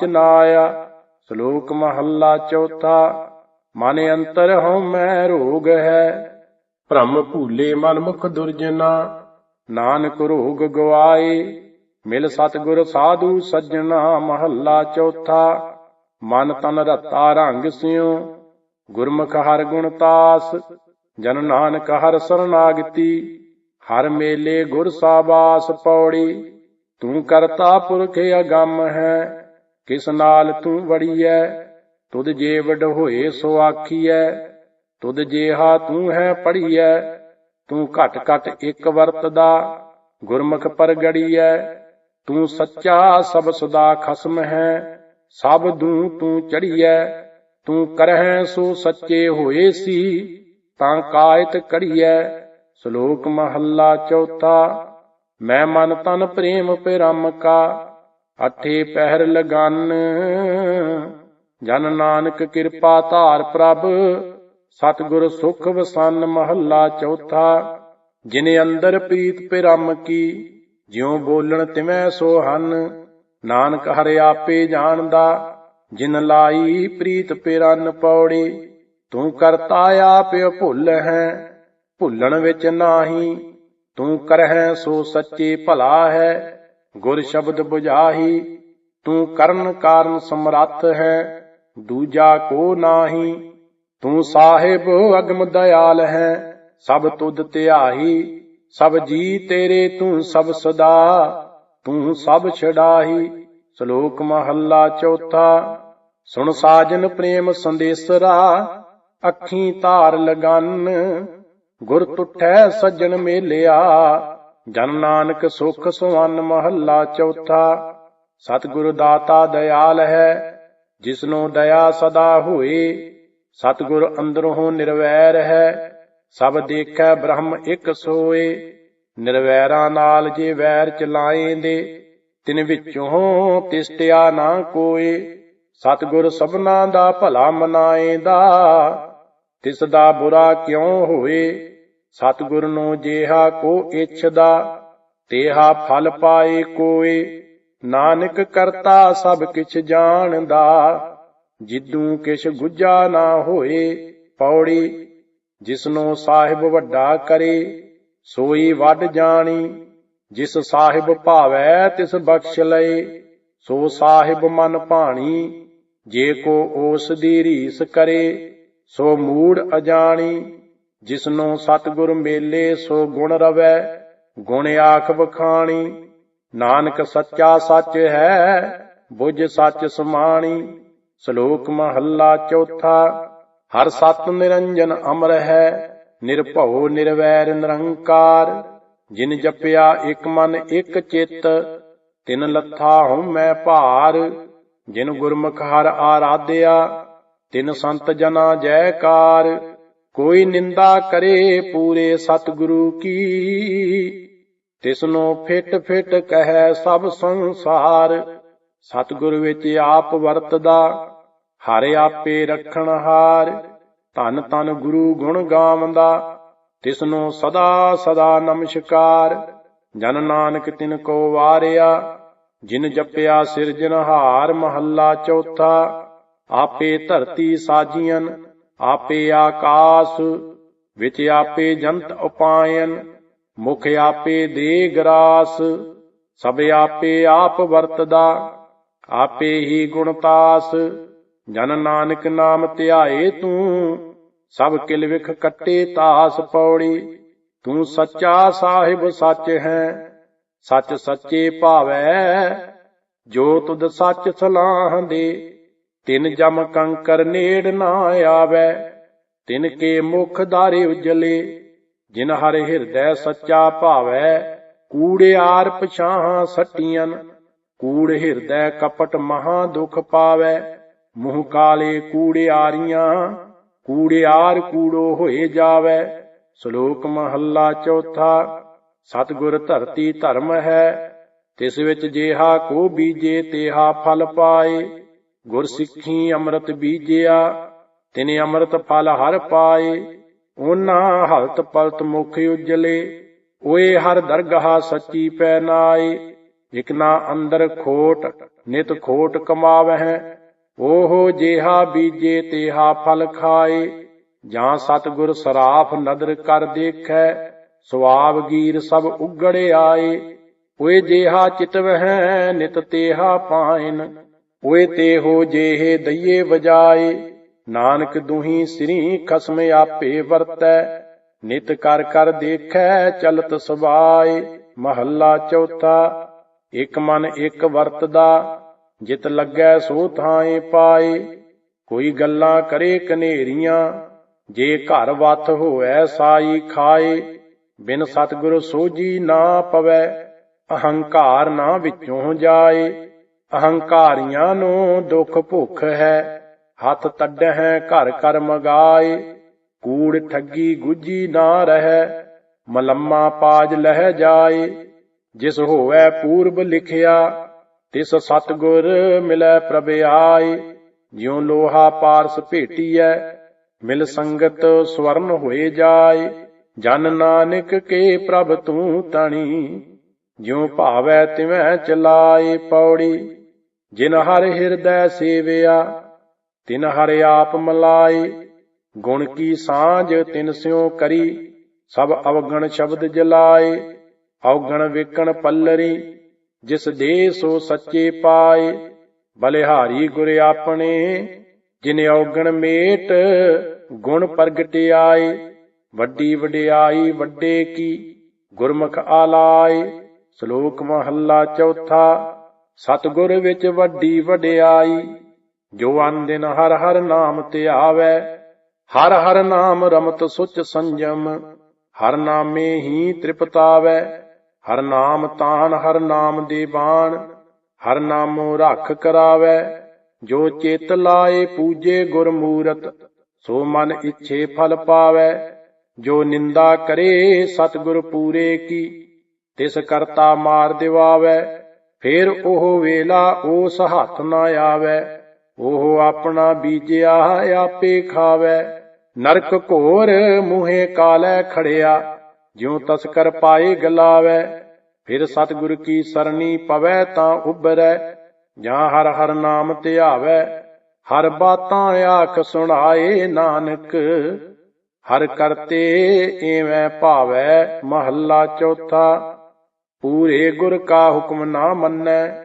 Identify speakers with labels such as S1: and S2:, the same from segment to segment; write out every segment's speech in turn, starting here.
S1: ਚਨਾਇਆ, ਸ਼ਲੋਕ ਮਹੱਲਾ ਚੌਥਾ, ਮਨ ਅੰਤਰ ਹਉ ਮੈਂ ਰੋਗ ਹੈ, ਭ੍ਰਮ ਭੂਲੇ ਮਨ ਮੁਖ ਦੁਰਜਨਾ, ਨਾਨਕ ਰੋਗ ਗਵਾਏ, ਮਿਲ ਸਤਿਗੁਰ ਸਾਧੂ ਸੱਜਣਾ ਮਹੱਲਾ ਚੌਥਾ, ਮਨ ਤਨ ਰਤਾ ਰੰਗ ਸਿਉ, ਗੁਰਮੁਖ ਹਰ ਗੁਣ ਤਾਸ, ਜਨ ਨਾਨਕ ਹਰ ਸਰਨਾਗਤੀ, ਹਰ ਮੇਲੇ ਗੁਰ ਸਾਬਾਸ ਪੌੜੀ, ਤੂੰ ਕਰਤਾ ਪੁਰਖ ਅਗੰਮ ਹੈ। ਕਿਸ ਨਾਲ ਤੂੰ ਵੜੀਐ? ਤੁਧ ਜੇ ਵਡ ਹੋਏ ਸੋ ਆਖੀਐ। ਤੁਧ ਜੇਹਾ ਤੂੰ ਹੈ ਪੜੀਐ ਤੂੰ ਘਟ ਘਟ ਇੱਕ ਵਰਤਦਾ, ਗੁਰਮੁਖ ਪਰਗੜੀਐ। ਤੂੰ ਸੱਚਾ ਸਭ ਸਦਾ ਖਸਮ ਹੈ, ਸਭ ਦੂ ਤੂੰ ਚੜੀਐ ਤੂੰ ਕਰਹਿ ਸੋ ਸੱਚੇ ਹੋਏ ਸੀ, ਤਾਂ ਕਾਇਤ ਕੜੀਐ ਸ਼ਲੋਕ ਮਹੱਲਾ ਚੌਥਾ, ਮੈਂ ਮਨ ਤਨ ਪ੍ਰੇਮ ਪਿਰਮ ਕਾ। ਅਠੇ ਪਹਿਰ ਲਗਨ। ਜਨ ਨਾਨਕ ਕਿਰਪਾ ਧਾਰ ਪ੍ਰਭ, ਸਤਿਗੁਰ ਸੁਖ ਵਸਨ ਮਹੱਲਾ ਚੌਥਾ। ਜਿਨੇ ਅੰਦਰ ਪ੍ਰੀਤ ਪਿਰਮ ਕੀ, ਜਿਉ ਬੋਲਣ ਤਿਵੈ ਸੋ ਹਨ। ਨਾਨਕ ਹਰਿ ਆਪੇ ਜਾਣਦਾ, ਜਿਨ ਲਾਈ ਪ੍ਰੀਤ ਪਿਰਨ ਪੌੜੀ। ਤੂੰ ਕਰਤਾ ਆਪ ਭੁੱਲ ਹੈ, ਭੁੱਲਣ ਵਿੱਚ ਨਾਹੀ। ਤੂੰ ਕਰਹਿ ਸੋ ਸੱਚੇ ਭਲਾ ਹੈ ਗੁਰ ਸ਼ਬਦ 부ਝਾਹੀ ਤੂੰ ਕਰਨ ਕਾਰਨ ਸਮਰੱਥ ਹੈ, ਦੂਜਾ ਕੋ ਨਾਹੀ, ਤੂੰ ਸਾਹਿਬ ਅਗਮ ਦਇਆਲ ਹੈ, ਸਭ ਤੁਧ ਧਿਆਹੀ, ਸਭ ਜੀ ਤੇਰੇ ਤੂੰ ਸਭ ਸਦਾ, ਤੂੰ ਸਭ ਛਡਾਹੀ, ਸ਼ਲੋਕ ਮਹੱਲਾ ਚੌਥਾ, ਸੁਣ ਸਾਜਨ ਪ੍ਰੇਮ ਸੰਦੇਸਰਾ, ਅੱਖੀਂ ਧਾਰ ਲਗਨ, ਗੁਰ ਤੁਠੈ ਸੱਜਣ ਮੇਲਿਆ ਜਨ ਨਾਨਕ ਸੁਖ ਸੁਵਨ ਮਹੱਲਾ ਚੌਥਾ। ਸਤਿਗੁਰ ਦਾਤਾ ਦਇਆਲ ਹੈ, ਜਿਸਨੂੰ ਦਇਆ ਸਦਾ ਹੋਏ। ਸਤਿਗੁਰ ਅੰਦਰੋਂ ਨਿਰਵੈਰ ਹੈ, ਸਭ ਦੇਖੈ ਬ੍ਰਹਮ ਇਕ ਸੋਏ। ਨਿਰਵੈਰਾਂ ਨਾਲ ਜੇ ਵੈਰ ਚਲਾਏਂਦੇ, ਤਿਨ ਵਿੱਚੋਂ ਤਿਸਟਿਆ ਨਾ ਕੋਏ। ਸਤਿਗੁਰ ਸਭਨਾ ਦਾ ਭਲਾ ਮਨਾਏਂਦਾ, ਤਿਸ ਦਾ ਬੁਰਾ ਕਿਉਂ ਹੋਏ? ਸਤਿਗੁਰ ਨੂੰ ਜੇਹਾ ਕੋ ਇਛਦਾ, ਤੇਹਾ ਫਲ ਪਾਏ ਕੋਏ। ਨਾਨਕ ਕਰਤਾ ਸਭ ਕਿਛ ਜਾਣਦਾ, ਜਿੱਦੂ ਕਿਛ ਗੁੱਜਾ ਨਾ ਹੋਏ ਪੌੜੀ। ਜਿਸਨੂੰ ਸਾਹਿਬ ਵੱਡਾ ਕਰੇ, ਸੋਈ ਵੱਡ ਜਾਣੀ। ਜਿਸ ਸਾਹਿਬ ਭਾਵੈ ਤਿਸ ਬਖਸ਼ ਲਏ, ਸੋ ਸਾਹਿਬ ਮਨ ਭਾਣੀ। ਜੇ ਕੋ ਉਸ ਦੀ ਰੀਸ ਕਰੇ, ਸੋ ਮੂੜ ਅਜਾਣੀ। ਜਿਸਨੂੰ ਸਤਿਗੁਰ ਮੇਲੇ ਸੋ ਗੁਣ ਰਵੈ, ਗੁਣ ਆਖ ਬਖਾਣੀ ਨਾਨਕ ਸੱਚਾ ਸੱਚ ਹੈ, ਬੁਝ ਸੱਚ ਸਮਾਣੀ। ਸ਼ਲੋਕ ਮਹੱਲਾ ਚੌਥਾ, ਹਰ ਸਤ ਨਿਰੰਜਨ ਅਮਰ ਹੈ, ਨਿਰਭਉ ਨਿਰਵੈਰ ਨਿਰੰਕਾਰ। ਜਿਨ ਜਪਿਆ ਇਕ ਮਨ ਇਕ ਚਿੱਤ, ਤਿਨ ਲੱਥਾ ਹਉ ਮੈਂ ਭਾਰ। ਜਿਨ ਗੁਰਮੁਖ ਹਰ ਆਰਾਧਿਆ, ਤਿਨ ਸੰਤ ਜਨਾ ਜੈਕਾਰ। ਕੋਈ ਨਿੰਦਾ ਕਰੇ ਪੂਰੇ ਸਤਿਗੁਰੂ ਕੀ। ਤਿਸਨੂੰ ਫਿਟ ਫਿਟ ਕਹੈ ਸਭ ਸੰਸਾਰ, ਸਤਿਗੁਰ ਵਿੱਚ ਆਪ ਵਰਤਦਾ, ਹਰ ਆਪੇ ਰੱਖਣ ਹਾਰ। ਧਨ ਧਨ ਗੁਰੂ ਗੁਣ ਗਾਵੰਦਾ, ਤਿਸਨੋ ਸਦਾ ਸਦਾ ਨਮਸਕਾਰ। ਜਨ ਨਾਨਕ ਤਿਨ ਕੋ ਵਾਰਿਆ, ਜਿਨ ਜਪਿਆ ਸਿਰਜਨਹਾਰ ਮਹੱਲਾ ਚੌਥਾ। ਆਪੇ ਧਰਤੀ ਸਾਜੀਆਂ ਆਪੇ ਆਕਾਸ, ਵਿੱਚ ਆਪੇ ਜੰਤ ਉਪਾਇਨ, ਮੁਖ ਆਪੇ ਦੇ ਗਰਾਸ, ਸਭ ਆਪੇ ਆਪ ਵਰਤਦਾ, ਆਪੇ ਹੀ ਗੁਣਤਾਸ ਜਨ ਨਾਨਕ ਨਾਮ ਧਿਆਏ ਤੂੰ, ਸਭ ਕਿਲ ਵਿਖ ਕੱਟੇ ਤਾਸ ਪੌੜੀ, ਤੂੰ ਸੱਚਾ ਸਾਹਿਬ ਸੱਚ ਹੈ, ਸੱਚ ਸੱਚੇ ਭਾਵੈ, ਜੋ ਤੁਧ ਸੱਚ ਸਲਾਹ ਦੇ ਤਿਨ ਜਮ ਕੰਕਰ ਨੇੜ ਨਾ ਆਵੈ, ਤਿਨ ਕੇ ਮੁਖ ਧਾਰੇ ਉਜਲੇ, ਜਿਨ ਹਰ ਹਿਰਦੈ ਸੱਚਾ ਭਾਵੈ ਕੂੜਿਆਰ ਪਛਾਹਾਂ ਸੱਟੀਆਂ ਕੂੜ ਹਿਰਦੈ ਕਪਟ ਮਹਾ ਦੁਖ ਪਾਵੈ, ਮੂੰਹ ਕਾਲੇ ਕੂੜਿਆਰੀਆਂ ਕੂੜਿਆਰ ਕੂੜੋ ਹੋਏ ਜਾਵੈ, ਸ਼ਲੋਕ ਮਹੱਲਾ ਚੌਥਾ, ਸਤਗੁਰ ਧਰਤੀ ਧਰਮ ਹੈ, ਤਿਸ ਵਿੱਚ ਜੇਹਾ ਕੋ ਬੀਜੇ, ਤੇਹਾ ਫਲ ਪਾਏ। ਗੁਰ ਸਿੱਖੀ ਅੰਮ੍ਰਿਤ ਬੀਜਿਆ, ਤਿਨੇ ਅੰਮ੍ਰਿਤ ਫਲ ਹਰ ਪਾਏ ਉਹਨਾਂ ਹਲਤ ਪਲਤ ਮੁਖ ਉਜਲੇ, ਓਏ ਹਰ ਦਰਗਾਹ ਸੱਚੀ ਪੈ ਨਾਏ ਇਕ ਅੰਦਰ ਖੋਟ, ਨਿਤ ਖੋਟ ਕਮਾਵਹਿ, ਓਹੋ ਜੇਹਾ ਬੀਜੇ ਤੇਹਾ ਫਲ ਖਾਏ, ਜਾਂ ਸਤਿਗੁਰ ਸਰਾਫ ਨਦਰ ਕਰ ਦੇਖੈ ਸੁਆਬ ਗੀਰ ਸਭ ਉਗੜ ਆਏ, ਓਏ ਜੇਹਾ ਚਿਤਵਹਿ ਨਿਤ ਤੇਹਾ ਪਾਇਨ ਓਏ ਤੇਹੋ ਜੇਹੇ ਦਈਏ ਵਜਾਏ। ਨਾਨਕ ਦੁਹੀ ਸ੍ਰੀ ਖਸਮ ਆਪੇ ਵਰਤੈ। ਨਿਤ ਕਰ ਕਰ ਦੇਖੈ ਚਲਤ ਸਵਾਏ ਮਹੱਲਾ ਚੌਥਾ, ਇਕ ਮਨ ਇਕ ਵਰਤਦਾ। ਜਿਤ ਲੱਗੈ ਸੋ ਥਾਏ ਪਾਏ। ਕੋਈ ਗੱਲਾਂ ਕਰੇ ਕਨੇਰੀਆਂ। ਜੇ ਘਰ ਵਤ ਹੋਐ ਸਾਈ ਖਾਏ। ਬਿਨ ਸਤਿਗੁਰ ਸੋਜੀ ਨਾ ਪਵੈ। ਅਹੰਕਾਰ ਨਾ ਵਿੱਚੋਂ ਜਾਏ। ਅਹੰਕਾਰੀਆਂ ਨੂੰ ਦੁੱਖ ਭੁੱਖ ਹੈ। ਹੱਥ ਤੱਡਹਿ ਘਰ ਕਰ ਮਗਾਏ। ਕੂੜ ਠੱਗੀ ਗੁੱਜੀ ਨਾ ਰਹਿ। ਮਲੰਮਾ ਪਾਜ ਲਹਿ ਜਾਏ। ਜਿਸ ਹੋਵੇ ਪੂਰਬ ਲਿਖਿਆ, ਤਿਸ ਸਤਗੁਰ ਮਿਲੈ ਪ੍ਰਭ ਆਏ। ਜਿਉ ਲੋਹਾ ਪਾਰਸ ਭੇਟੀਐ, ਮਿਲ ਸੰਗਤ ਸਵਰਨ ਹੋਏ ਜਾਏ। ਜਨ ਨਾਨਕ ਕੇ ਪ੍ਰਭ ਤੂੰ ਤਣੀ, ਜਿਉ ਭਾਵੈ ਤਿਵੈ ਚਲਾਏ ਪੌੜੀ। ਜਿਨ ਹਰ ਹਿਰਦੈ ਸੇਵਿਆ, ਤਿਨ ਹਰ ਆਪ ਮਲਾਏ ਗੁਣ ਕੀ ਸਾਂਝ ਤਿਨ ਸਿਉ ਕਰੀ, ਸਭ ਅਵਗਣ ਸ਼ਬਦ ਜਲਾਏ ਔਗਣ ਵੇਕਣ ਪੱਲਰੀ, ਜਿਸ ਦੇ ਸੋ ਸੱਚੇ ਪਾਏ, ਬਲਿਹਾਰੀ ਗੁਰ ਆਪਣੇ, ਜਿਨ ਔਗਣ ਮੇਟ, ਗੁਣ ਪ੍ਰਗਟਿਆਏ, ਵੱਡੀ ਵਡਿਆਈ ਵੱਡੇ ਕੀ, ਗੁਰਮੁਖ ਆਲਾਏ, ਸ਼ਲੋਕ ਮਹੱਲਾ ਚੌਥਾ ਸਤਿਗੁਰ ਵਿੱਚ ਵੱਡੀ ਵਡਿਆਈ, ਜੋ ਅਨ ਦਿਨ ਹਰ ਹਰ ਨਾਮ ਧਿਆਵੈ ਹਰ ਹਰ ਨਾਮ ਰਮਤ ਸੁਚ ਸੰਜਮ, ਹਰ ਨਾਮੇ ਹੀ ਤ੍ਰਿਪਤਾਵੈ, ਹਰ ਨਾਮ ਤਾਨ ਹਰ ਨਾਮ ਦੇ ਬਾਣ, ਹਰ ਨਾਮੋ ਰੱਖ ਕਰਾਵੈ, ਜੋ ਚੇਤ ਲਾਏ ਪੂਜੇ ਗੁਰਮੂਰਤ, ਸੋ ਮਨ ਇੱਛੇ ਫਲ ਪਾਵੈ, ਜੋ ਨਿੰਦਾ ਕਰੇ ਸਤਿਗੁਰ ਪੂਰੇ ਕੀ, ਤਿਸ ਕਰਤਾ ਮਾਰ ਦਿਵਾਵੈ ਫੇਰ ਉਹ ਵੇਲਾ ਉਸ ਹੱਥ ਨਾ ਆਵੈ, ਉਹ ਆਪਣਾ ਬੀਜਿਆ ਆਪੇ ਖਾਵੈ। ਨਰਕ ਘੋਰ ਮੂਹੇ ਕਾਲੈ ਖੜਿਆ, ਜਿਉ ਤਸਕਰ ਪਾਏ ਗਲਾਵੈ। ਫਿਰ ਸਤਿਗੁਰ ਕੀ ਸਰਣੀ ਪਵੈ ਤਾਂ ਉਬਰੈ ਜਾਂ ਹਰ ਹਰ ਨਾਮ ਧਿਆਵੈ। ਹਰ ਬਾਤਾਂ ਆਖ ਸੁਣਾਏ ਨਾਨਕ, ਹਰ ਕਰਤੇ ਏਵੇਂ ਭਾਵੈ ਮਹੱਲਾ ਚੌਥਾ। ਪੂਰੇ ਗੁਰ ਕਾ ਹੁਕਮ ਨਾ ਮੰਨੈ,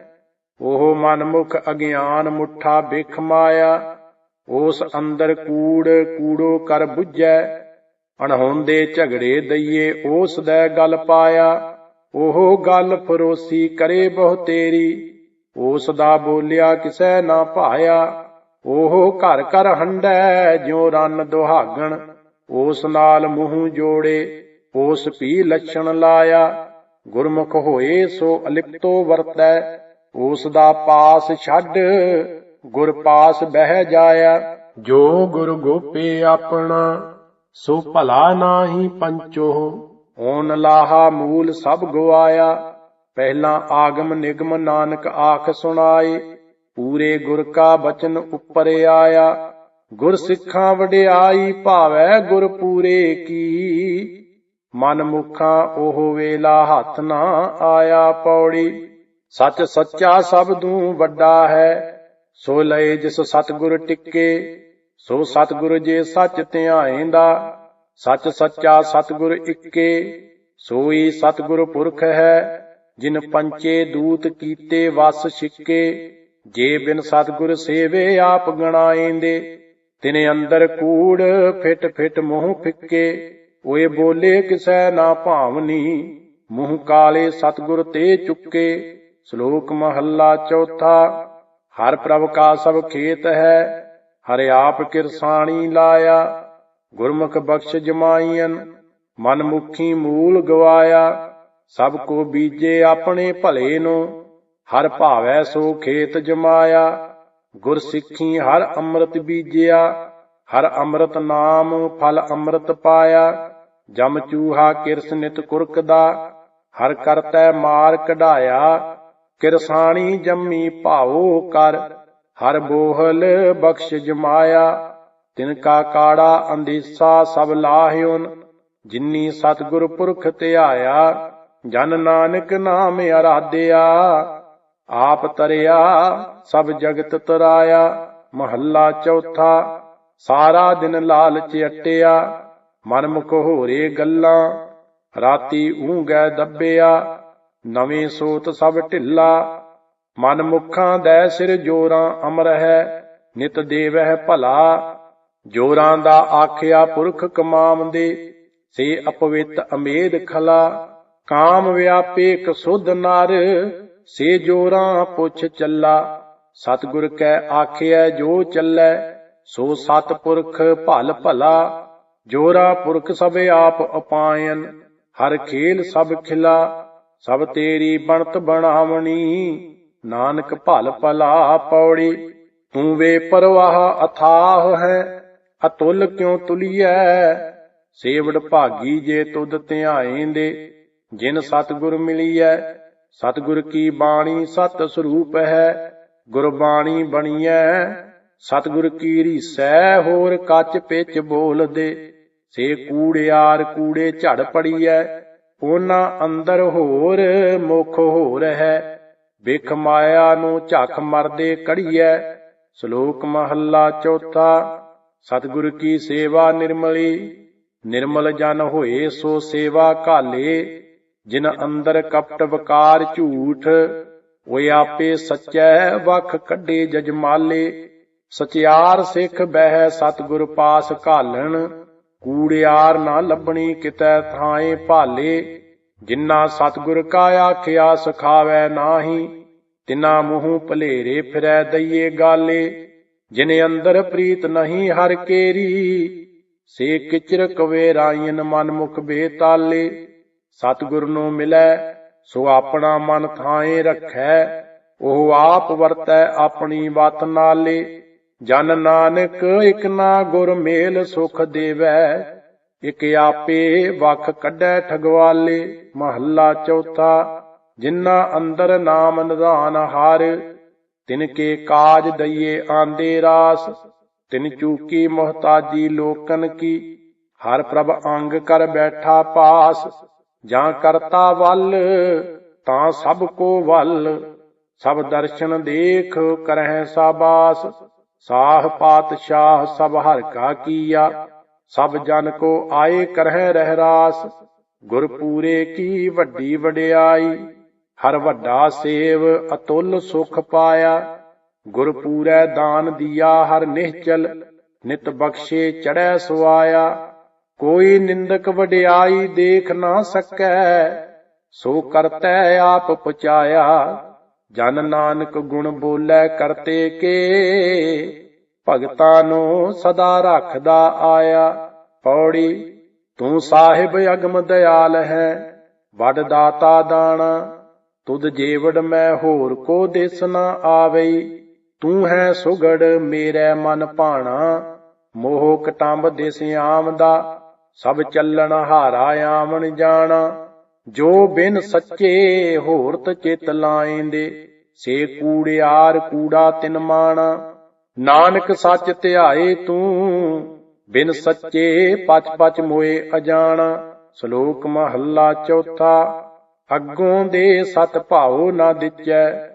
S1: ਉਹ ਮਨਮੁਖ ਅਗਿਆਨ ਮੁੱਠਾ ਬਿਖ ਮਾਇਆ, ਉਸ ਅੰਦਰ ਕੂੜ ਕੂੜੋ ਕਰ 부ਝੈ ਅਣਹੋਂਦੇ ਝਗੜੇ ਦਈਏ ਉਸ ਦਾ ਗਲ ਪਾਇਆ, ਉਹ ਗੱਲ ਫਰੋਸੀ ਕਰੇ ਬਹੁ ਤੇਰੀ, ਉਸ ਦਾ ਬੋਲਿਆ ਕਿਸੈ ਨਾ ਭਾਇਆ, ਉਹ ਘਰ ਘਰ ਹੰਡੈ ਜਿਉ ਰਨ ਦੁਹਾਗਣ, ਉਸ ਨਾਲ ਮੂੰਹ ਜੋੜੇ, ਉਸ ਪੀ ਲੱਛਣ ਲਾਇਆ ਗੁਰਮੁਖ ਹੋਏ ਸੋ ਅਲਿਪਤੋ ਵਰਤੈ ਉਸ ਦਾ ਪਾਸ ਛੱਡ, ਗੁਰ ਪਾਸ ਬਹਿ ਜਾਇਆ। ਜੋ ਗੁਰ ਗੋਪੇ ਆਪਣਾ, ਸੋ ਭਲਾ ਨਾਹੀ ਪੰਚੋ। ਓਨ ਲਾਹਾ ਮੂਲ ਸਭ ਗਵਾਇਆ, ਪਹਿਲਾ ਆਗਮ ਨਿਗਮ ਨਾਨਕ ਆਖ ਸੁਣਾਏ। ਪੂਰੇ ਗੁਰ ਕਾ ਬਚਨ ਉੱਪਰ ਆਇਆ, ਗੁਰ ਸਿੱਖਾਂ ਵਡਿਆਈ ਭਾਵੈ ਗੁਰ ਪੂਰੇ ਕੀ। ਮਨ ਮੁਖਾਂ ਉਹ ਵੇਲਾ ਹੱਥ ਨਾ ਆਇਆ ਪੌੜੀ। ਸੱਚ ਸੱਚਾ ਸਬਦੂ ਵੱਡਾ ਹੈ, ਸੋ ਲਏ ਜਿਸ ਸਤਗੁਰ ਟਿੱਕੇ, ਸੋ ਸਤਗੁਰ ਜੇ ਸੱਚ ਧਿਆਏਂਦਾ। ਸੱਚ ਸੱਚਾ ਸਤਗੁਰ ਇੱਕੇ ਸੋਈ ਸਤਗੁਰ ਪੁਰਖ ਹੈ, ਜਿਨ ਪੰਚੇ ਦੂਤ ਕੀਤੇ ਵਸ ਛਿੱਕੇ। ਜੇ ਬਿਨ ਸਤਗੁਰ ਸੇਵੇ ਆਪ ਗਣਾਏਂਦੇ, ਤਿਨੇ ਅੰਦਰ ਕੂੜ ਫਿਟ ਫਿਟ ਮੂੰਹ ਫਿੱਕੇ। ਓਏ ਬੋਲੇ ਕਿਸੈ ਨਾ ਭਾਵਨੀ, ਮੂੰਹ ਕਾਲੇ ਸਤਗੁਰ ਤੇ ਚੁੱਕੇ, ਸ਼ਲੋਕ ਮਹੱਲਾ ਚੌਥਾ, ਹਰ ਪ੍ਰਭ ਕਾ ਸਭ ਖੇਤ ਹੈ, ਹਰਿ ਆਪ ਕਿਰਸਾਣੀ ਲਾਇਆ, ਗੁਰਮੁਖ ਬਖਸ਼ ਜਮਾਈਆਂ ਮਨ ਮੁਖੀ ਮੂਲ ਗਵਾਇਆ, ਸਭ ਕੋ ਬੀਜੇ ਆਪਣੇ ਭਲੇ ਨੂੰ, ਹਰ ਭਾਵੈ ਸੋ ਖੇਤ ਜਮਾਇਆ, ਗੁਰ ਸਿੱਖੀ ਹਰ ਅੰਮ੍ਰਿਤ ਬੀਜਿਆ, ਹਰ ਅੰਮ੍ਰਿਤ ਨਾਮ ਫਲ ਅੰਮ੍ਰਿਤ ਪਾਇਆ ਜਮ ਚੂਹਾ ਕਿਰਸ ਨਿਤ ਕੁਰਕ ਦਾ ਹਰ ਕਰਤੈ ਮਾਰ ਕਢਾਇਆ। ਕਿਰਸਾਣੀ ਜੰਮੀ ਭਾਉ ਕਰ, ਹਰ ਬੋਹਲ ਬਖਸ਼ ਜਮਾਇਆ। ਤਿਨ ਕਾ ਕਾੜਾ ਅੰਦੀਸਾ ਸਭ ਲਾਹਿਓਨ ਜਿਨੀ ਸਤਗੁਰ ਪੁਰਖ ਧਿਆਇਆ, ਜਨ ਨਾਨਕ ਨਾਮ ਅਰਾਧਿਆ। ਆਪ ਤਰਿਆ, ਸਭ ਜਗਤ ਤਰਾਇਆ, ਮਹੱਲਾ ਚੌਥਾ, ਸਾਰਾ ਦਿਨ ਲਾਲਚ ਅਟਿਆ। ਮਨ ਮੁਖ ਹੋਰੇ ਗੱਲਾਂ, ਰਾਤੀ ਊਂਗੈ ਦੱਬਿਆ, ਨਵੇਂ ਸੋਤ ਸਭ ਢਿੱਲਾ। ਮਨ ਮੁਖਾਂ ਦੈ ਸਿਰ ਜੋਰਾਂ ਅਮਰ ਹੈ, ਨਿਤ ਦੇਵਹਿ ਭਲਾ। ਜੋਰਾਂ ਦਾ ਆਖਿਆ ਪੁਰਖ ਕਮਾਵੰਦੇ ਸੇ ਅਪਵਿੱਤ ਅਮੇਧ ਖਲਾ। ਕਾਮ ਵਿਆਪੇ ਕਸੁਧ ਨਰ, ਸੇ ਜੋਰਾਂ ਪੁੱਛ ਚੱਲਾ। ਸਤਿਗੁਰ ਕੈ ਆਖਿਆ ਜੋ ਚੱਲੈ, ਸੋ ਸਤਪੁਰਖ ਭਲ ਭਲਾ। ਜੋਰਾ ਪੁਰਖ ਸਭ ਆਪ ਅਪਾਇਨ, ਹਰ ਖੇਲ ਸਭ ਖਿਲਾ, ਸਭ ਤੇਰੀ ਬਣਤ ਬਣਾਵਣੀ। ਨਾਨਕ ਭਲ ਭਲਾ ਪੌੜੀ, ਤੂੰ ਵੇ ਪਰਵਾਹ ਅਥਾਹ ਹੈ, ਅਤੁੱਲ ਕਿਉ ਤੁਲੀਐ? ਸੇਵੜ ਭਾਗੀ ਜੇ ਤੁਧ ਧਿਆਏਂਦੇ, ਜਿਨ ਸਤਿਗੁਰ ਮਿਲੀਐ, ਸਤਿਗੁਰ ਕੀ ਬਾਣੀ ਸਤ ਸਰੂਪ ਹੈ, ਗੁਰਬਾਣੀ ਬਣੀਐ। ਸਤਿਗੁਰ ਕੀ ਰੀਸੈ, ਹੋਰ ਕੱਚ ਪਿੱਚ ਬੋਲਦੇ। ਸੇ ਕੂੜਿਆਰ ਕੂੜੇ ਝੜ ਪੜੀਐ ਉਹਨਾਂ ਅੰਦਰ ਹੋਰ ਮੁਖ ਹੋਰ ਹੈ। ਵਿਖ ਮਾਇਆ ਨੂੰ ਝੱਖ ਮਰਦੇ ਕੜੀਐ, ਸ਼ਲੋਕ ਮਹੱਲਾ ਚੌਥਾ, ਸਤਿਗੁਰ ਕੀ ਸੇਵਾ ਨਿਰਮਲੀ, ਨਿਰਮਲ ਜਨ ਹੋਏ ਸੋ ਸੇਵਾ ਕਾਲੇ ਜਿਨ ਅੰਦਰ ਕਪਟ ਵਕਾਰ ਝੂਠ ਓਏ ਆਪੇ ਸੱਚੈ ਵਖ ਕੱਢੇ ਜਜਮਾਲੇ। ਸਚਿਆਰ ਸਿੱਖ ਬਹਿ ਸਤਿਗੁਰ ਪਾਸ ਘਾਲਣ ਕੂੜਿਆਰ ਨਾ ਲੱਭਣੀ ਕਿਤੈ ਥਾਏ ਭਾਲੇ। ਜਿਨ੍ਹਾਂ ਸਤਿਗੁਰ ਕਾ ਆਖਿਆ ਸਖਾਵੈ ਨਾਹੀ, ਤਿਨਾ ਮੂੰਹ ਭਲੇਰੇ ਫਿਰੈ ਦਈਏ ਗਾਲੇ। ਜਿਨੇ ਅੰਦਰ ਪ੍ਰੀਤ ਨਹੀਂ ਹਰ ਕੇਰੀ, ਸੇ ਕਿਚਰ ਕਵੇ ਰਾਇਨ ਮਨ ਮੁਖ ਬੇਤਾਲੇ। ਸਤਿਗੁਰ ਨੂੰ ਮਿਲੈ, ਸੋ ਆਪਣਾ ਮਨ ਥਾਏ ਰੱਖੈ, ਉਹ ਆਪ ਵਰਤੈ ਆਪਣੀ ਵਤ ਨਾਲੇ। ਜਨ ਨਾਨਕ ਇਕ ਨਾ ਗੁਰ ਮੇਲ ਸੁਖ ਦੇਵੈ, ਇਕ ਆਪੇ ਵਖ ਕੱਢੈ ਠਗਵਾਲੇ, ਮਹੱਲਾ ਚੌਥਾ, ਜਿਨ੍ਹਾਂ ਅੰਦਰ ਨਾਮ ਨਿਧਾਨ ਹਾਰ, ਤਿਨ ਕੇ ਕਾਜ ਦਈਏ ਆਂਦੇ ਰਾਸ, ਤਿਨ ਚੂਕੀ ਮੁਹਤਾਜੀ ਲੋਕਨ ਕੀ, ਹਰ ਪ੍ਰਭ ਅੰਗ ਕਰ ਬੈਠਾ ਪਾਸ, ਜਾਂ ਕਰਤਾ ਵੱਲ, ਤਾਂ ਸਭ ਕੋ ਵੱਲ, ਸਭ ਦਰਸ਼ਨ ਦੇਖ ਕਰਹਿ ਸਾਬਾਸ। ਸਾਹ ਪਾਤਸ਼ਾਹ ਸਭ ਹਰ ਕਾ ਕੀਆ, ਸਭ ਜਨ ਕੋ ਆਏ ਕਰਹਿ ਰਹਿ ਰਾਸ ਗੁਰ ਪੂਰੇ ਕੀ ਵੱਡੀ ਵਡਿਆਈ, ਹਰ ਵੱਡਾ ਸੇਵ ਅਤੁੱਲ ਸੁਖ ਪਾਇਆ ਗੁਰ ਪੂਰੈ ਦਾਨ ਦੀਆ ਹਰ ਨਿਹਚਲ ਨਿਤ ਬਖਸ਼ੇ ਚੜੈ ਸੁਆਇਆ, ਕੋਈ ਨਿੰਦਕ ਵਡਿਆਈ ਦੇਖ ਨਾ ਸਕੈ, ਸੋ ਕਰਤੈ ਆਪ ਪਚਾਇਆ ਜਨ ਨਾਨਕ ਗੁਣ ਬੋਲੇ ਕਰਤੇ ਕੇ, ਭਗਤਾਂ ਨੂੰ ਸਦਾ ਰੱਖਦਾ ਆਇਆ। ਪੌੜੀ, ਤੂੰ ਸਾਹਿਬ ਅਗਮ ਦਿਆਲ ਹੈ, ਵੱਡ ਦਾਤਾ ਦਾਣਾ, ਤੁਧ ਜੀਵੜ ਮੈਂ ਹੋਰ ਕੋ ਦਿਸ ਨਾ ਆਵਈ। ਤੂੰ ਹੈ ਸੁਗੜ, ਮੇਰੇ ਮਨ ਭਾਣਾ, ਮੋਹ ਕਟੰਬ ਦਿਸ ਆਮਦਾ ਸਭ ਚੱਲਣ ਹਾਰਾ ਆਵਣ ਜਾਣਾ। ਜੋ ਬਿਨ ਸੱਚੇ ਹੋਰ ਹੋਰਤ ਚਿਤ ਲਾਏਂਦੇ, ਸੇ ਕੂੜਿਆਰ ਕੂੜਾ ਤਿਨ ਮਾਣਾ। ਨਾਨਕ ਸੱਚ ਧਿਆਏ ਤੂੰ, ਬਿਨ ਸੱਚੇ ਪਚ ਪਚ ਮੋਏ ਅਜਾਣਾ। ਸ਼ਲੋਕ ਮਹੱਲਾ ਚੌਥਾ, ਅੱਗੋਂ ਦੇ ਸਤ ਭਾਉ ਨਾ ਦਿੱਚੈ,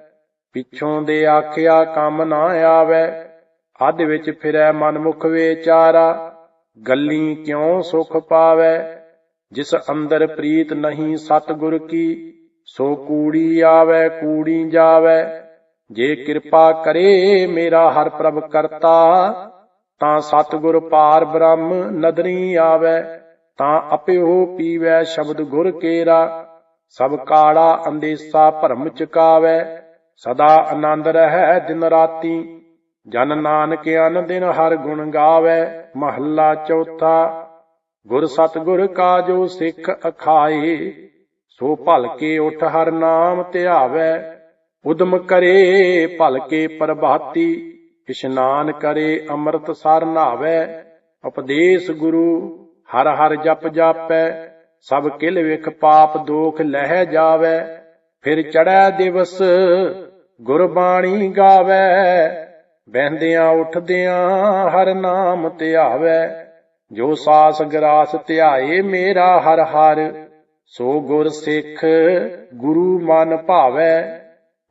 S1: ਪਿੱਛੋਂ ਦੇ ਆਖਿਆ ਕੰਮ ਨਾ ਆਵੇ। ਅੱਧ ਵਿੱਚ ਫਿਰੈ ਮਨਮੁਖ ਵਿਚਾਰਾ, ਗੱਲੀ ਕਿਉਂ ਸੁਖ ਪਾਵੇ? ਜਿਸ ਅੰਦਰ ਪ੍ਰੀਤ ਨਹੀਂ ਸਤਿਗੁਰ ਕੀ, ਸੋ ਕੂੜੀ ਆਵੇ, ਕੂੜੀ ਜਾਵੇ। ਜੇ ਕਿਰਪਾ ਕਰੇ ਮੇਰਾ ਹਰ ਪ੍ਰਭ ਕਰਤਾ, ਤਾਂ ਸਤਿਗੁਰ ਪਾਰ ਬ੍ਰਹਮ ਨਦਰੀ ਆਵੇ, ਤਾਂ ਅਪਿਓ ਪੀਵੈ ਸ਼ਬਦ ਗੁਰ ਕੇਰਾ। ਸਭ ਕਾਲਾ ਅੰਦੇਸਾ ਭਰਮ ਚੁਕਾਵੇ, ਸਦਾ ਆਨੰਦ ਰਹਿ ਦਿਨ ਰਾਤੀ। ਜਨ ਨਾਨਕ ਅਨ ਦਿਨ ਹਰ ਗੁਣ ਗਾਵੇ, ਮਹੱਲਾ ਚੌਥਾ। ਗੁਰ ਸਤਿਗੁਰ ਕਾ ਜੋ ਸਿੱਖ ਅਖਾਏ, ਸੋ ਭਲ ਕੇ ਉਠ ਹਰ ਨਾਮ ਧਿਆਵੇ। ਉਦਮ ਕਰੇ, ਭਲ ਕੇ ਪ੍ਰਭਾਤੀ ਇਸ਼ਨਾਨ ਕਰੇ ਅੰਮ੍ਰਿਤ ਸਰ ਨਾਵੇ। ਉਪਦੇਸ਼ ਗੁਰੂ, ਹਰ ਹਰ ਜਪ ਜਾਪੈ, ਸਭ ਕਿਲ ਵਿਖ ਪਾਪ ਦੋਖ ਲਹਿ ਜਾਵੇ। ਫਿਰ ਚੜੈ ਦਿਵਸ ਗੁਰਬਾਣੀ ਗਾਵੇ। ਬਹਿੰਦਿਆਂ, ਉੱਠਦਿਆਂ ਹਰ ਨਾਮ ਧਿਆਵੇ। ਜੋ ਸਾਸ ਗਰਾਸ ਧਿਆਏ ਮੇਰਾ ਹਰ ਹਰ, ਸੋ ਗੁਰ ਸਿੱਖ ਗੁਰੂ ਮਨ ਭਾਵੈ,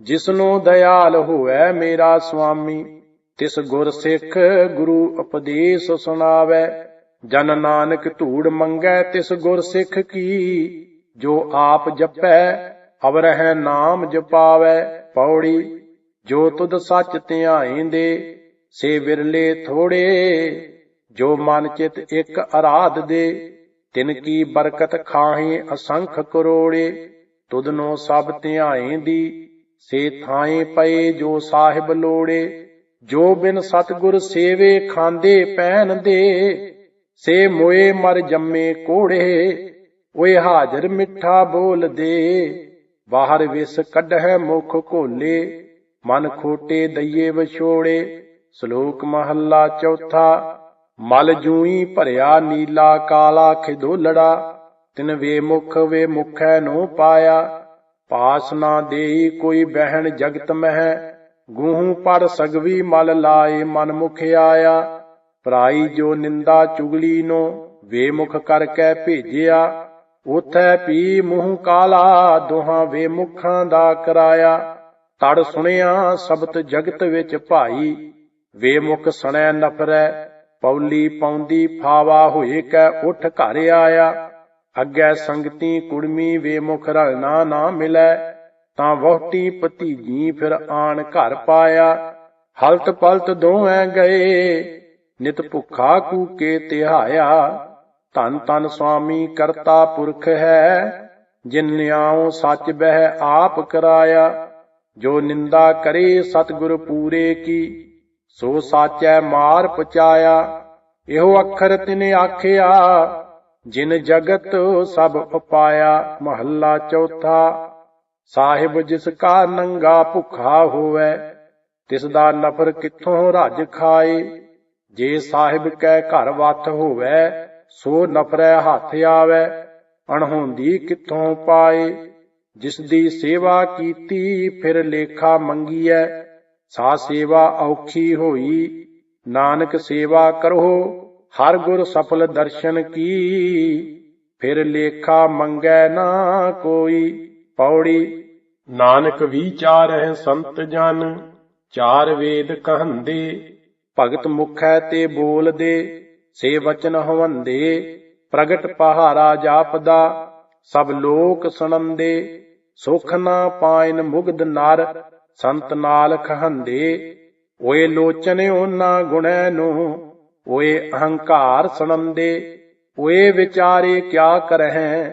S1: ਜਿਸਨੂੰ ਦਇਆਲ ਹੋਵੇ ਮੇਰਾ ਸੁਆਮੀ ਤਿਸ ਗੁਰ ਸਿੱਖ ਗੁਰੂ ਉਪਦੇਸ਼ ਸੁਣਾਵੇ, ਜਨ ਨਾਨਕ ਧੂੜ ਮੰਗੈ ਤਿਸ ਗੁਰ ਸਿੱਖ ਕੀ, ਜੋ ਆਪ ਜਪੈ, ਅਵਰਹਿ ਨਾਮ ਜਪਾਵੈ ਪੌੜੀ, ਜੋ ਤੁਧ ਸੱਚ ਧਿਆਇਂਦੇ ਸੇ ਵਿਰਲੇ ਥੋੜੇ ਜੋ ਮਨ ਚਿਤ ਇੱਕ ਅਰਾਧ ਦੇ, ਤਿਨ ਕੀ ਬਰਕਤ ਖਾਹੇ ਅਸੰਖ ਕਰੋੜੇ ਤੁਧ ਸਭ ਸਭ ਦੀ, ਸੇ ਥਾਏ ਪਏ ਜੋ ਸਾਹਿਬ ਲੋੜੇ, ਜੋ ਬਿਨ ਸਤਗੁਰ ਸੇਵੇ ਖਾਂਦੇ ਪੈਨ ਦੇ, ਸੇ ਮੋਏ ਮਰ ਜੰਮੇ ਕੋੜੇ, ਓਏ ਹਾਜ਼ਰ ਮਿੱਠਾ ਬੋਲ ਦੇ, ਬਾਹਰ ਵਿਸ ਕੱਢੈ ਮੁਖ ਘੋਲੇ, ਮਨ ਖੋਟੇ ਦਈਏ ਵਿਛੋੜੇ, ਸ਼ਲੋਕ ਮਹੱਲਾ ਚੌਥਾ ਮਲ ਜੂਈ ਭਰਿਆ ਨੀਲਾ ਕਾਲਾ ਖਿਦੋਲੜਾ, ਤਿਨ ਵੇ ਮੁਖ ਵੇ ਮੁਖੈ ਨੂੰ ਪਾਇਆ। ਪਾਸ ਨਾ ਦੇਈ ਕੋਈ ਬਹਿਣ ਜਗਤ ਮਹਿ, ਗੂਹੂ ਪਰ ਸਗਵੀ ਮਲ ਲਾਏ ਮਨ ਮੁਖ ਆਇਆ। ਪਰਾਈ ਜੋ ਨਿੰਦਾ ਚੁਗਲੀ ਨੂੰ, ਵੇ ਮੁਖ ਕਰਕੇ ਭੇਜਿਆ। ਉਥੈ ਪੀ ਮੂੰਹ ਕਾਲਾ, ਦੋਹਾਂ ਵੇ ਮੁਖਾਂ ਦਾ ਕਰਾਇਆ। ਤੜ ਸੁਣਿਆ ਸਬਤ ਜਗਤ ਵਿੱਚ ਭਾਈ, ਵੇ ਮੁਖ ਸੁਣੈ ਨਫਰੈ ਪੌਲੀ ਪੌਂਦੀ ਫਾਵਾ ਹੋਏ ਕੈ ਉਠ ਘਰ ਆਇਆ। ਅੱਗੇ ਸੰਗਤੀ ਕੁੜਮੀ ਵੇ ਮੁਖ ਰਲਣਾ ਨਾ ਮਿਲੈ। ਤਾਂ ਵਹੁਟੀ ਭਤੀਜੀ ਫਿਰ ਆਣ ਘਰ ਪਾਇਆ। ਹਲਤ ਪਲਤ ਦੋਵੇਂ ਗਏ, ਨਿਤ ਭੁੱਖਾ ਕੂਕੇ ਤਿਹਾਇਆ। ਧੰਨ ਧੰਨ ਸੁਆਮੀ ਕਰਤਾ ਪੁਰਖ ਹੈ, ਜਿਨ ਨਿਆਉ ਸੱਚ ਬਹਿ ਆਪ ਕਰਾਇਆ। ਜੋ ਨਿੰਦਾ ਕਰੇ ਸਤਿਗੁਰ ਪੂਰੇ ਕੀ ਸੋ ਸਾਚੈ ਮਾਰ ਪਚਾਇਆ, ਇਹੋ ਅੱਖਰ ਤਿਨੇ ਆਖਿਆ, ਜਿਨ ਜਗਤ ਸਭ ਉਪਾਇਆ, ਮਹੱਲਾ ਚੌਥਾ, ਸਾਹਿਬ ਜਿਸ ਕਾ ਨੰਗਾ ਭੁੱਖਾ ਹੋਵੇ, ਤਿਸ ਦਾ ਨਫਰ ਕਿੱਥੋਂ ਰੱਜ ਖਾਏ, ਜੇ ਸਾਹਿਬ ਕੈ ਘਰ ਵੱਥ ਹੋਵੇ, ਸੋ ਨਫਰੈ ਹੱਥ ਆਵੇ, ਅਣਹੋਂਦੀ ਕਿੱਥੋਂ ਪਾਏ, ਜਿਸ ਦੀ ਸੇਵਾ ਕੀਤੀ, ਫਿਰ ਲੇਖਾ ਮੰਗੀਐ ਸਾ ਸੇਵਾ ਔਖੀ ਹੋਈ, ਨਾਨਕ ਸੇਵਾ ਕਰੋ, ਹਰ ਗੁਰ ਸਫਲ ਦਰਸ਼ਨ ਕੀ। ਫਿਰ ਲੇਖਾ ਮੰਗੈ ਨਾ ਕੋਈ, ਪੌੜੀ, ਨਾਨਕ ਵਿਚਾਰਹਿ ਸੰਤ ਜਨ, ਚਾਰ ਵੇਦ ਕਹੰਦੇ, ਭਗਤ ਮੁਖੈ ਤੇ ਬੋਲਦੇ, ਸੇ ਵਚਨ ਹਵੰਦੇ, ਪ੍ਰਗਟ ਪਹਾਰਾ ਜਾਪਦਾ, ਸਭ ਲੋਕ ਸੁਣੰਦੇ, ਸੁਖ ਨਾ ਪਾਇਨ ਮੁਗਦ ਨਰ ਸੰਤ ਨਾਲ ਖਹੰਦੇ, ਓਏ ਲੋਚਨ ਉਹਨਾਂ ਗੁਣੈ ਨੂੰ, ਓਏ ਅਹੰਕਾਰ ਸੁਣੰਦੇ, ਓਏ ਵਿਚਾਰੇ ਕਿਆ ਕਰਹਿ,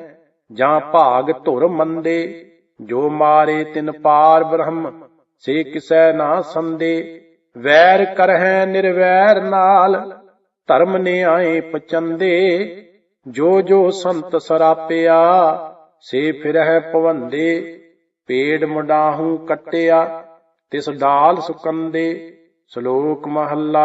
S1: ਜਾਂ ਭਾਗ ਧੁਰ ਮੰਦੇ, ਜੋ ਮਾਰੇ ਤਿਨ ਪਾਰ ਬ੍ਰਹਮ, ਸੇ ਕਿਸੈ ਨਾ ਸੰਦੇ, ਵੈਰ ਕਰਹਿ ਨਿਰਵੈਰ ਨਾਲ, ਧਰਮ ਨੇ ਆਏ ਪਚੰਦੇ, ਜੋ ਜੋ ਸੰਤ ਸਰਾਪਿਆ, ਸੇ ਫਿਰਹਿ ਪਵੰਦੇ ਪੇੜ ਮੁਡਾਹੂ ਕੱਟਿਆ ਤਿਸ ਡਾਲ ਸੁਕੰਦੇ ਸ਼ਲੋਕ ਮਹੱਲਾ